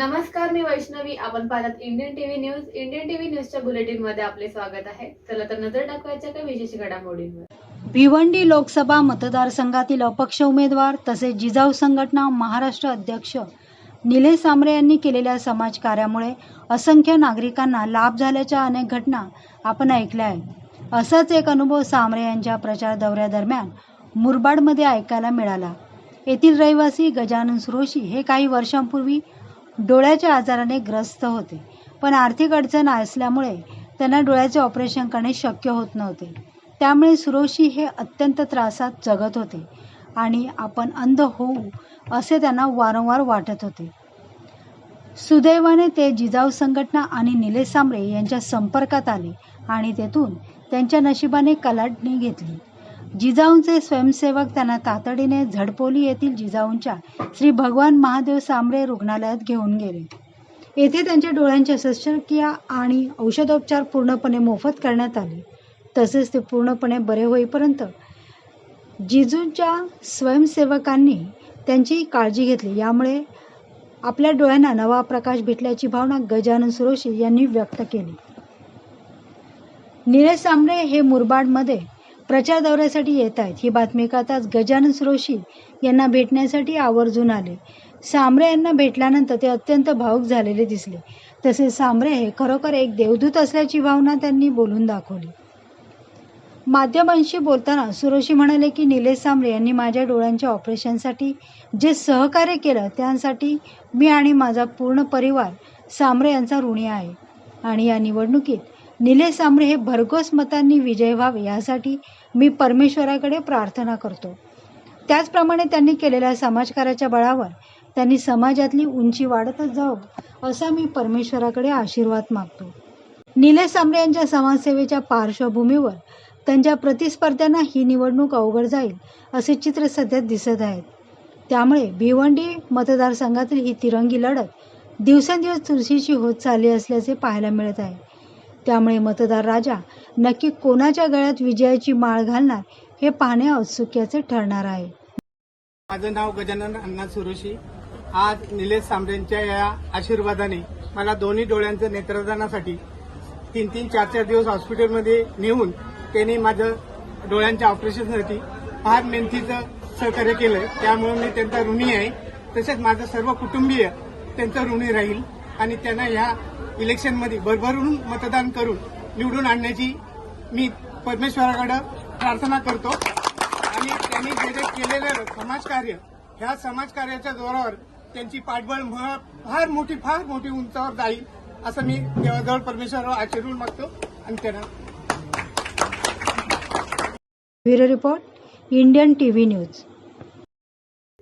नमस्कार मी वैष्णवी. आपण पाहतात Indian TV news Indian TV न्यूजच्या बुलेटिनमध्ये आपले स्वागत आहे. चला तर नजर टाकवायच्या काही विशेष घडामोडींवर. भिवंडी लोकसभा मतदारसंघातील अपक्ष उमेदवार तसेच जिजाऊ संघटना महाराष्ट्र अध्यक्ष निलेश सांबरे यांनी केलेल्या समाज कार्यामुळे असंख्य नागरिकांना लाभ झाल्याच्या अनेक घटना आपण ऐकल्या आहेत. असाच एक अनुभव सांबरे यांच्या प्रचार दौऱ्यादरम्यान मुरबाडमध्ये ऐकायला मिळाला. येथील रहिवासी गजानन सुरोशी हे काही वर्षांपूर्वी डोळ्याच्या आजाराने ग्रस्त होते. पण आर्थिक अडचण असल्यामुळे त्यांना डोळ्याचे ऑपरेशन करणे शक्य होत नव्हते. त्यामुळे सुरोशी हे अत्यंत त्रासात जगत होते आणि आपण अंध होऊ असे त्यांना वारंवार वाटत होते. सुदैवाने ते जिजाऊ संघटना आणि निलेश सांबरे यांच्या संपर्कात आले आणि तेथून त्यांच्या नशिबाने कलाटणी घेतली. जिजाऊंचे स्वयंसेवक त्यांना तातडीने झडपोली येथील जिजाऊंच्या श्री भगवान महादेव सांबरे रुग्णालयात घेऊन गेले. येथे त्यांच्या डोळ्यांच्या शस्त्रक्रिया आणि औषधोपचार पूर्णपणे मोफत करण्यात आले. तसेच ते पूर्णपणे बरे होईपर्यंत जिजूंच्या स्वयंसेवकांनी त्यांची काळजी घेतली. यामुळे आपल्या डोळ्यांना नवा प्रकाश भेटल्याची भावना गजानन सुरोशी यांनी व्यक्त केली. निलेश सांबरे हे मुरबाडमध्ये प्रचार दौऱ्यासाठी येत आहेत. ही बातमी कळताच गजानन सुरोशी यांना भेटण्यासाठी आवर्जून आले. सांबरे यांना भेटल्यानंतर ते अत्यंत भावुक झालेले दिसले. तसेच सांबरे हे खरोखर एक देवदूत असल्याची भावना त्यांनी बोलून दाखवली. माध्यमांशी बोलताना सुरोशी म्हणाले की निलेश सांबरे यांनी माझ्या डोळ्यांच्या ऑपरेशनसाठी जे सहकार्य केलं त्यासाठी मी आणि माझा पूर्ण परिवार सांबरे यांचा ऋणी आहे. आणि या निवडणुकीत निलेश सांबळे हे भरघोस मतांनी विजय व्हावे यासाठी मी परमेश्वराकडे प्रार्थना करतो. त्याचप्रमाणे त्यांनी केलेल्या समाजकार्याच्या बळावर त्यांनी समाजातली उंची वाढतच जावं असा मी परमेश्वराकडे आशीर्वाद मागतो. निलेश सांबळे यांच्या समाजसेवेच्या पार्श्वभूमीवर त्यांच्या प्रतिस्पर्ध्यांना ही निवडणूक अवघड जाईल असे चित्र सध्या दिसत आहेत. त्यामुळे भिवंडी मतदारसंघातील ही तिरंगी लढत दिवसेंदिवस चुरशीची होत चालली असल्याचे पाहायला मिळत आहे. त्यामुळे मतदार राजा नक्की कोणाच्या गळ्यात विजयाची माळ घालणार हे पाहणे औत्सुक्याचे ठरणार आहे. माझं नाव गजानन अण्णा सुरोशी. आज निलेश सांबरेंच्या या आशीर्वादाने मला दोन्ही डोळ्यांचं नेत्रदानासाठी तीन तीन चार चार दिवस हॉस्पिटलमध्ये नेऊन त्यांनी माझं डोळ्यांच्या ऑपरेशनसाठी फार मेहनतीचं सहकार्य केलंय. त्यामुळे मी त्यांचा ऋणी आहे. तसेच माझं सर्व कुटुंबीय त्यांचं ऋणी राहील. आणि त्यांना ह्या इलेक्शनमध्ये भरभरून मतदान करून निवडून आणण्याची मी परमेश्वराकडे प्रार्थना करतो. आणि त्यांनी जे जे केलेलं समाजकार्य ह्या समाजकार्याच्या जोरावर त्यांची पाठबळ फार मोठी फार मोठी उंचावर जाईल असं मी देवाजवळ परमेश्वरावर आचरून मागतो. आणि त्यांना bureau report Indian T V news.